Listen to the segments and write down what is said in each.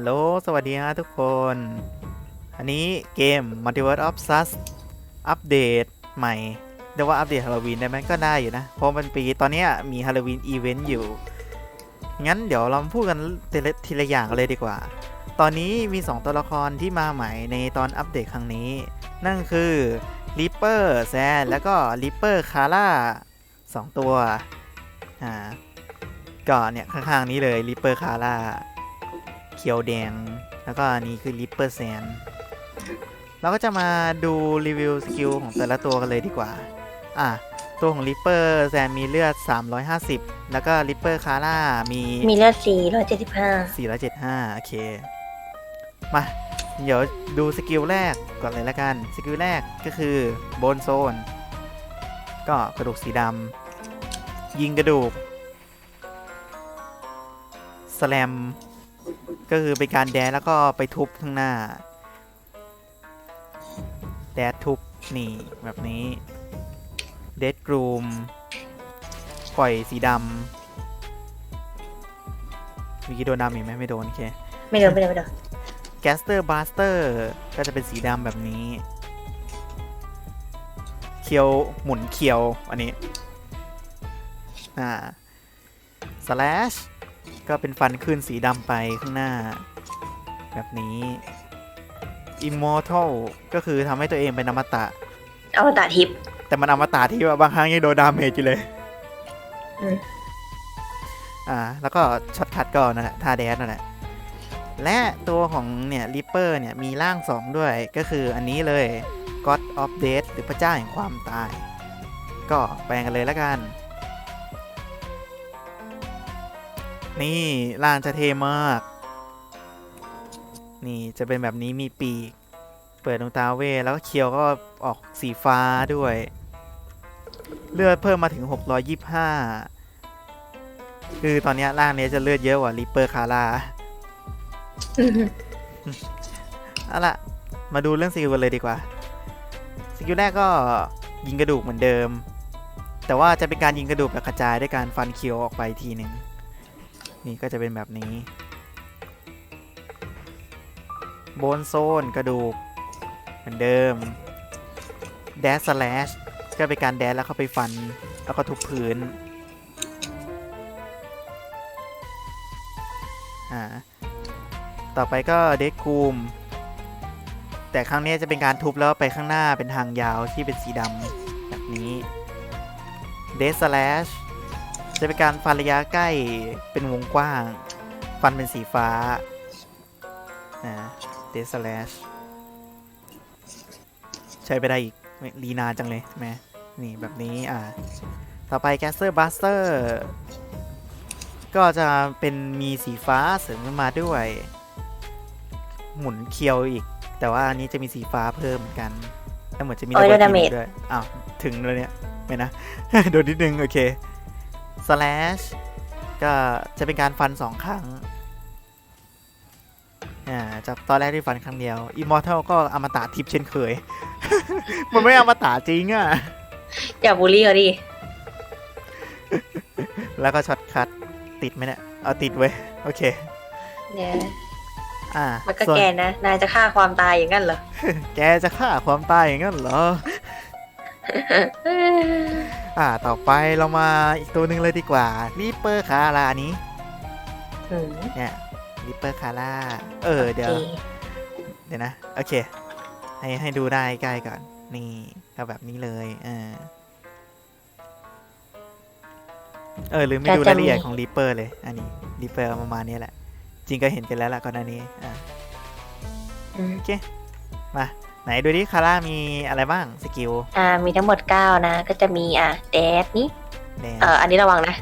ฮัลโหล สวัสดีฮะทุกคน อันนี้เกม Multiverse of Sus อัปเดตใหม่เรียกว่าอัปเดตฮาโลวีนได้ไหมก็ได้อยู่นะ เพราะมันปีตอนนี้มีฮาโลวีนอีเวนต์อยู่ งั้นเดี๋ยวเราพูดกันทีละทีละอย่างกันเลยดีกว่า ตอนนี้มี 2 ตัวละครที่มาใหม่ในตอนอัปเดตครั้งนี้ นั่นคือ Reaper แซนแล้วก็ Reaper คาร่าสองตัว อ่า ก็เนี่ยข้างๆนี้เลย Reaper คาร่า เขียวแดง แล้วก็อันนี้คือ Reaper Sand เราก็จะมาดูรีวิวสกิลของแต่ละตัวกันเลยดีกว่า อะ ตัวของ Reaper Sand มีเลือด 350 แล้วก็ Reaper c a r a มีมีเลือดสี่ร้อยเจ็ดสิบห้า475 โอเค มา เดี๋ยวดูสกิลแรกก่อนเลยละกัน สกิลแรกก็คือโบนโซน ก็กระดูกสีดำยิงกระดูกสแลม ก็คือเป็นการแดนแล้วก็ไปทุบข้างหน้า แดดทุบนี่แบบนี้เดดกรูมปล่อยสีดำมีกี่โดนดำอีกไหมไม่โดนโอเคไม่โดนไม่โดนไม่โดนแกสเตอร์บ s สเตอร์ก็จะเป็นสีดำแบบนี้ เคียวหมุนเคียวอันนี้อ่าสแลช ก็เป็นฟันขึ้นสีดำไปข้างหน้า แบบนี้ Immortal ก็คือทำให้ตัวเองเป็นอมตะเอาตาทิพย์แต่มันอมตะที่ว่าบางครั้งยังโดนดาเมจอยู่เลย อืมอ่า แล้วก็ช็อตคัดก็นั่นแหละท่าแดนนั่นแหละ และตัวของเนี่ยริปเปอร์เนี่ยมีร่างสองด้วย ก็คืออันนี้เลย God of Death หรือพระเจ้าแห่งความตาย ก็แปลงกันเลยแล้วกัน นี่ร่างจะเทมาก นี่จะเป็นแบบนี้มีปีก เปิดดวงตาเวแล้วก็เคียวก็ออกสีฟ้าด้วย เลือดเพิ่มมาถึง 625 คือตอนนี้ร่างนี้จะเลือดเยอะกว่าริปเปอร์คาร่าเอาล่ะ มาดูเรื่องสกิลกันเลยดีกว่า สกิลแรกก็ยิงกระดูกเหมือนเดิม แต่ว่าจะเป็นการยิงกระดูกแบบกระจายด้วยการฟันเคียวออกไปทีหนึ่ง นี่ก็จะเป็นแบบนี้ โบนโซนกระดูก เหมือนเดิมแดสสแลชก็เป็นการแดนแล้วเข้าไปฟัน แล้วก็ทุบพื้นอ่าต่อไปก็เด็กคูม แต่ครั้งนี้จะเป็นการทุบแล้วไปข้างหน้าเป็นทางยาวที่เป็นสีดำแบบนี้เดสแลช จะเป็นการฟันระยะใกล้เป็นวงกว้าง ฟันเป็นสีฟ้าอ่าเดสแลชใช้ไปได้อีกไม่รีนานจังเลยแม่นี่แบบนี้อ่าต่อไปแคสเตอร์บัสเตอร์ก็จะเป็นมีสีฟ้าเสริมขึ้นมาด้วย หมุนเคียวอีก แต่ว่าอันนี้จะมีสีฟ้าเพิ่มเหมือนกันแล้วเหมือนจะมีโอ้ย double โดน damage team ด้วยอ้าวถึงเลยเนี่ยไม่นะ โดนนิดนึง โอเค slash ก็จะเป็นการฟันสองครั้งอ่าจากตอนแรกที่ฟันครั้งเดียว immortal ก็อมตะทิพย์เช่นเคย มันไม่อมตะจริงอะ อย่าบูลลี่เขาดิ แล้วก็ช็อตคัทติดไหมเนี่ย เอาติดไว้ยโอเคเนี่ยอ่ามันก็ส่วนแกนะ นายจะฆ่าความตายอย่างนั้นเหรอ แกจะฆ่าความตายอย่างนั้นเหรอ อ่า ต่อไปเรามาอีกตัวหนึ่งเลยดีกว่าริปเปอร์คารานี้อืมเนี่ยริปเปอร์คาร่าเออ เดี๋ยว โอคเดี๋ยวนะ โอเค ให้ให้ดูได้ใกล้ก่อน นี่ก็แบบนี้เลยเออเออลืมไม่ดูรายละเอียดของริปเปอร์เลย อันนี้ริปเปอร์ประมาณนี้แหละ จริงก็เห็นกันแล้วล่ะก่อนหน้านี้อ่า อืมโอเค มา ไหนดูดิคาร่ามีอะไรบ้างสกิลอ่ามีทั้งหมดเก้านะ ก็จะมีอะแดดนี่แดงเอ่ออันนี้ระวังนะ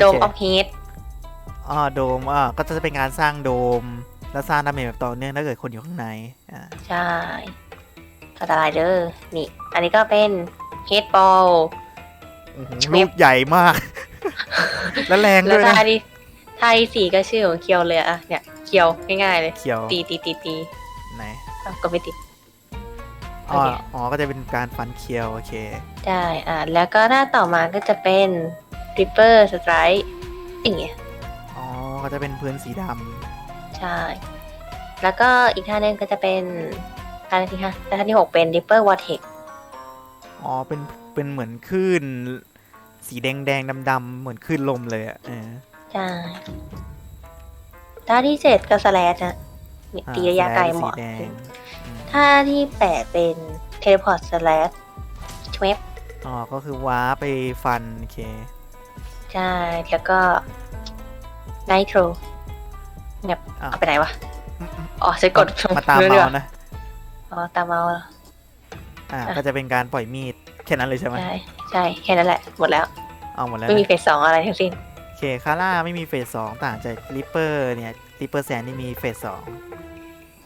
โดมออฟเฮดอ๋อโดมอ่าก็จะเป็นการสร้างโดม แล้วสร้างดาเมจแบบต่อเนื่องถ้าเกิดคนอยู่ข้างในอ่าใช่อันตรายเด้อนี่ อันนี้ก็เป็นเฮดบอลโอ้โหลูกใหญ่มาก และแรงแล้ด้ววยก็นะอันนี้ไทยสีก็ชื่อของเคียวเลยอะเนี่ยเคียวง่ายๆเลย เขียวตีตีตีตีไหนอ้าวก็ไม่ติด อ๋อโอเคอ๋อ ก็จะเป็นการฟันเคียว โอเคใช่อ่าแล้วก็หน้าต่อมาก็จะเป็น Ripper Strike อย่างเงี้ยอ๋อ ก็จะเป็นพื้นสีดใช่ แล้วก็อีกท่าหนึงก็จะเป็นท่าที่ห้าท่าที่หกเป็น Dipper Vortex อ๋อ เป็น เป็นเหมือนคลื่น สีแดงแดงดำดำๆเหมือนคลื่นลมเลยอะเออ ใช่ท่าที่เจ็ดก็สแลชนะมีอ่าตีระยะไกลแสดงเหมาะ สีแดง อืมท่าที่แปดเป็นเทเลพอร์ตสแลชชเวฟอ๋อ ก็คือว้าไปฟัน โอเค ใช่ แล้วก็ไนโตรเนี่ยอ้าวเอาไปไหนวะ อ๋อฉันกดมาตามเรื่เมาองนะ อ๋อ ตามเมาเหรออ่า อะ ก็จะเป็นการปล่อยมีด แค่นั้นเลยใช่ไหมใช่ ใช่ แค่นั้นแหละ หมดแล้ว เอาหมดแล้วไม่มีนะเฟสสองอะไรทั้งสิ้น โอเค คาร่าไม่มีเฟสสองต่างจากริปเปอร์เนี่ยริปเปอร์แซนนี่มีเฟสสอง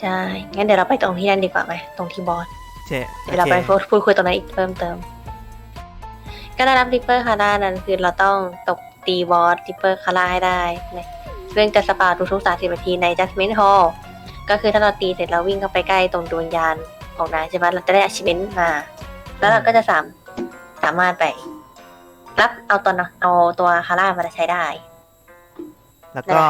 ใช่งั้นเดี๋ยวเราไปตรงที่นั่นดีกว่าไหมตรงที่บอสเช่เดี๋ยวเราไปพูดพูดคุยตรงนั้นอีกเพิ่มเติม ก็ได้รับริปเปอร์คาร่านั้นคือเราต้องตบตีบอสริปเปอร์คาร่าให้ได้นะซึ่งจะสปาทุกๆสามสิบนาทีใน Judgment Hall ก็คือถ้าเราตีเสร็จเราวิ่งเข้าไปใกล้ตรงดวงยานของนายใช่ไหมเราจะได้ achievement มา แล้วเราก็จะสามสามารถไป รับเอาตัวนะเอาตัวคาร่ามาใช้ได้ แล้วก็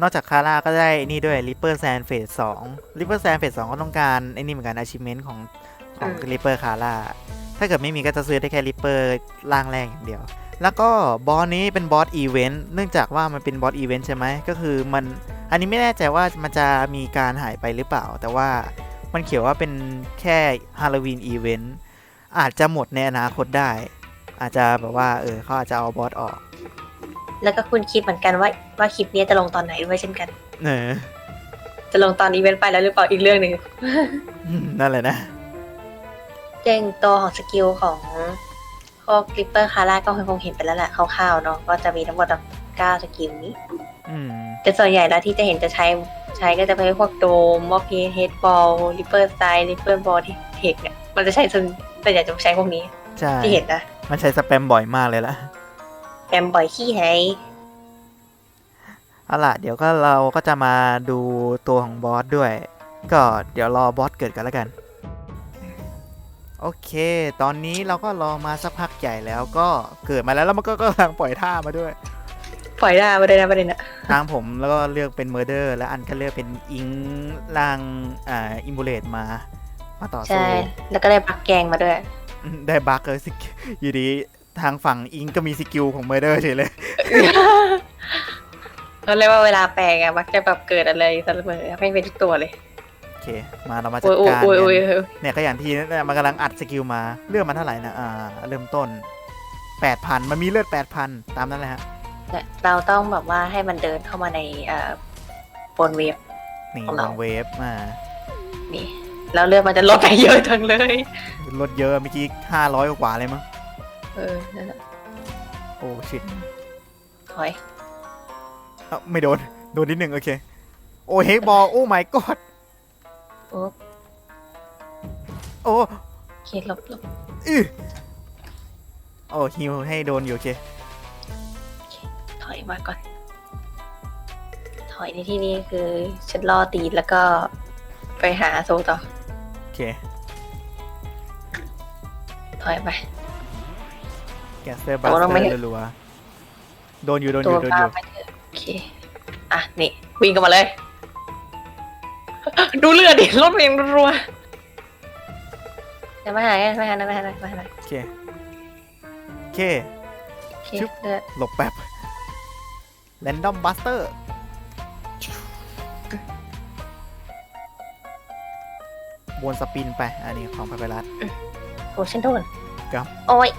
นอกจากคาร่าก็ได้นี่ด้วยริปเปอร์แซนเฟสสองริปเปอร์แซนเฟสสองก็ต้องการไอ้นี่เหมือนกัน achievement ของของอืมริปเปอร์คาร่าถ้าเกิดไม่มีก็จะซื้อได้แค่ริปเปอร์ร่างแรกอย่างเดียว แล้วก็บอสนี้เป็นบอสอีเวนต์เนื่องจากว่ามันเป็นบอสอีเวนต์ใช่ไหมก็คือมันอันนี้ไม่แน่ใจว่ามันจะมีการหายไปหรือเปล่า แต่ว่ามันเขียนว่าเป็นแค่ฮาโลวีนอีเวนต์อาจจะหมดในอนาคตได้ อาจจะแบบว่าเออเขาอาจจะเอาบอสออก แล้วก็คุณคิดเหมือนกันว่าว่าคลิปนี้จะลงตอนไหนด้วยเช่นกัน เออจะลงตอนอีเวนต์ไปแล้วหรือเปล่าอีกเรื่องหนึ่งนั่นแหละนะเจ้งตัวของสกิลของพวกคลิปเปอร์คาร่าก็คงเห็นไปแล้วแหละคร่าวๆเนาะก็จะมีทั้งหมดแบบเก้าสกิลนี้อืมแต่ส่วนใหญ่แล้วที่จะเห็นจะใช้ใช้ก็จะเป็นพวกโดมพวกเฮดบอลริปเปอร์สไตล์ริปเปอร์บอลเทคเนี่ยมันจะใช้ส่วนส่วนใหญ่จะใช้พวกนี้ใช่ที่เห็นนะ มันใช้สแปมบ่อยมากเลยล่ะ แอมบ่อยขี้ไห้เอาล่ะ เดี๋ยวก็เราก็จะมาดูตัวของบอสด้วย ก็เดี๋ยวรอบอสเกิดกันแล้วกัน โอเค ตอนนี้เราก็รอมาสักพักใหญ่แล้วก็เกิดมาแล้วแล้วมันก็กำลังปล่อยท่ามาด้วย ปล่อยได้มาเลยนะประเด็นอะทางผมแล้วก็เลือกเป็นเมอร์เดอร์ และอันก็เลือกเป็นอิงล่างอ่าอิมบูเลตมา มาต่อใช่สู้แล้วก็ได้ปักแกงมาด้วยอืมได้บัคเลยสิอยู่ดี ทางฝั่งอิงก็มีสกิลของเมอร์เดอร์เฉยเลยเขาเรียกว่าเวลาแปลงอะมักจะแบบเกิดอะไรเสมอไม่เป็นทุกตัวเลย โอเค มาเรามาจัโอ้ดยโอ้ยการโอ้ยกัโอ้ยนโอ้ยเนี่ยก็อย่างที่เนี่ยมันกำลังอัดสกิลมาเลือดมันเท่าไหร่นะอ่าเริ่มต้น8,000มันมีเลือด8,000ตามนั้นเลยฮะเนี่ยเราต้องแบบว่าให้มันเดินเข้ามาในเอ่อบนเว็บนี่ของลเรางเวฟมานี่แล้วเลือดมันจะลดไปเยอะจังเลยลดเยอะเมื่อกี้500กว่าเลยมั้ง เออ นั่นแหละโอ้ชิดถอย เอ้าไม่โดน โดนนิดหนึ่งโอเค โอ้เฮกบอลโอ้ my god โอ้โอ้โอเคหลบหลบอื้อโอ้ฮิวให้โดนอยู่โอเค ถอยมาก่อน ถอยในที่นี้คือฉันล่อตีนแล้วก็ไปหาโซต่อโอเค ถอยไป แกสเตอร์บัสโอ้เตเราไม่อร์รัวๆโดนอยู่โดนอตัวยู่โดนอบ้ายู่ไปเถอะโอเค อะ นี่ วิ่งกันมาเลย ดูเลือดดิรถเองรัวๆเดี๋ยวมาหากันมาหาหน่อยมาหาหน่อยมาหาหน่อยโอเคโอเค โอเคชึบ เลือดหลบแป๊บแรนดอมบัสเตอร์บนสปินไป อันนี้ของพาเปรัส โอ้ฉันโดนครับ โอ้ย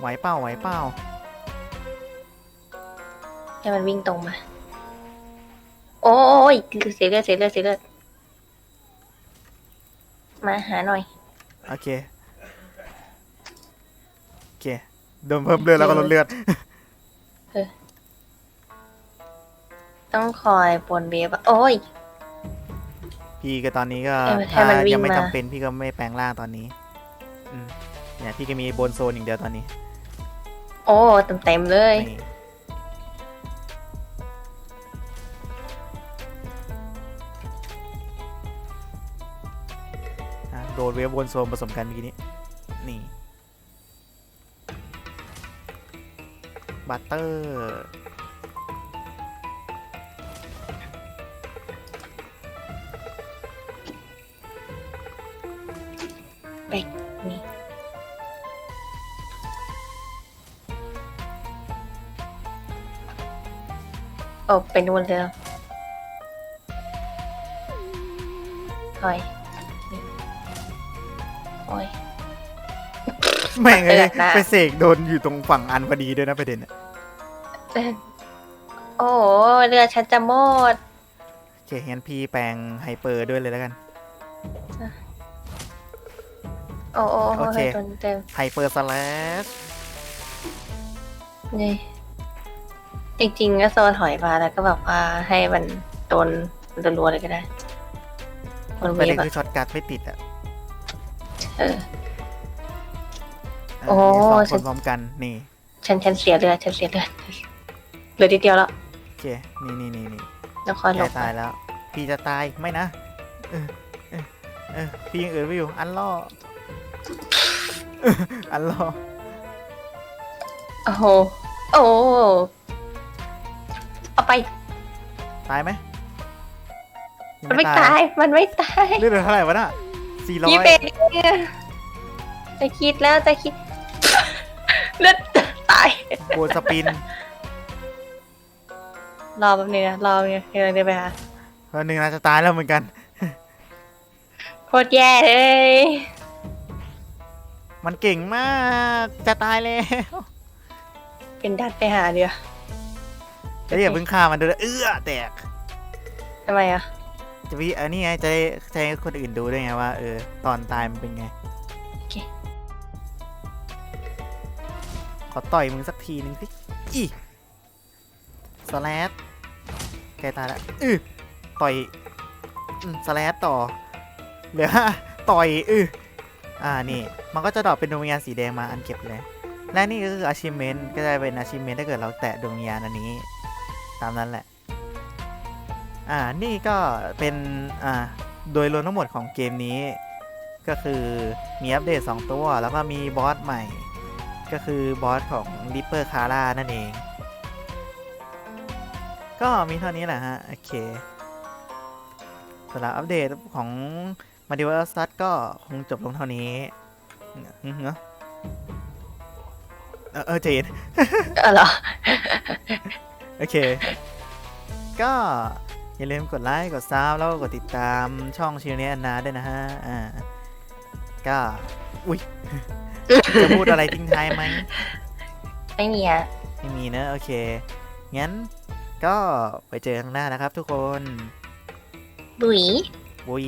ไหวเป้าไหวเป้าให้มันวิ่งตรงมา โอ้ยเสียเลือดเสียเลือดเสียเลือดมาหาหน่อย โอเค โอเคโดนเพิ่มเลือดแล้วก็ลดเลือด ต้องคอยปนเบฟอะโอ้ย พี่ก็ตอนนี้ก็ให้มันให้ถ้ามันวิ่งยังไม่มา จำเป็นพี่ก็ไม่แปลงร่างตอนนี้ อืมเนี่ยพี่ก็มีบนโซนอย่างเดียวตอนนี้ โอ้เต็มเต็มเลยนะโดนเวฟวนโซมผสมกันเมื่อกี้นี้ นี่บัตเตอร์ แบก โอ้ไปนู่นเลยถอยนี่โอ้ย แม่งเลเลืยอกนะ ไปเสกโดนอยู่ตรงฝั่งอันพอดีด้วยนะประเด็นอะเอ้ยโอ้โหเรือฉันจะหมด โอเคงั้นพี่แปลงไฮเปอร์ด้วยเลยแล้วกัน โอ้โอ้โอโอ้เค โดนเต็มไฮเปอร์สแลชนี่ จริงๆ ก็โซนถอยมาแล้วก็แบบว่าให้มันโดนรัวๆเลยก็ได้คนประมีเด็นแบบคือช็อตการ์ดไม่ติดอะเออ เโอ้มีสองคฉัน นพร้อมกันนี่ฉันฉันเสียเลือดฉันเสียเลือดเหลือทีเดียวแล้วโอเคนี่นี่นี่นี่แล้วคอยหลแกบตายแล้ว พี่จะตายไม่นะเออเออเออพี่ยังเอือไม่อยู่อันล่อเอออันล่อโอ้โหโอ้โหเอา ไป ตายไหมยังมันไม่ตาย มันไม่ตายเลือดเหลือเท่าไหร่วะน่ะสี่ร้อยยี่เป็นเนี่ยจะคิดแล้วจะคิดเลือดตายโกนสปินรอแป๊บนึงนะรอแป๊บนึงกำลังเดินไปหาตอนหนึ่งน่าจะตายแล้วเหมือนกันโคตรแย่เลย มันเก่งมาก จะตายแล้ว เป็นดัดไปหาเดียว แล้วอย่าเพิ่งฆ่ามันด้วยเอื้อแตก ทำไมอะ จะพี่อันนี้ไงจะได้จะให้คนอื่นดูด้วยไงว่าเออตอนตายมันเป็นไงโอเค ขอต่อยมึงสักทีนึงสิอีสแลดแกตายแล้วอือต่อยอืมสแลดต่อเหลือต่อยอืออ่านี่ มันก็จะดรอปเป็นดวงวิญญาณสีแดงมาอันเก็บเลย และนี่ก็คือ achievement ก็จะเป็น achievement ถ้าเกิดเราแตะดวงวิญญาณอันนี้ ตามนั้นแหละ อ่า นี่ก็เป็น อ่า โดยรวมทั้งหมดของเกมนี้ ก็คือมีอัปเดต 2 ตัว แล้วก็มีบอสใหม่ ก็คือบอสของ Reaper c a r a นั่นเอง ก็มีเท่านี้แหละฮะ โอเคสำหรับอัปเดตของ m a d i v e r s u ก็คงจบลงเท่านี้เออเออเจนเออเหรอ โอเค ก็อย่าลืมกดไลค์กดซับแล้วก็กดติดตามช่องชิวเนียนาด้วยนะฮะ อ่า ก็ อุ้ย จะพูดอะไรทิ้งท้ายไหม ไม่มีอะไม่มีเนอะโอเค งั้นก็ไปเจอกันข้างหน้านะครับทุกคน บุ๋ย บุย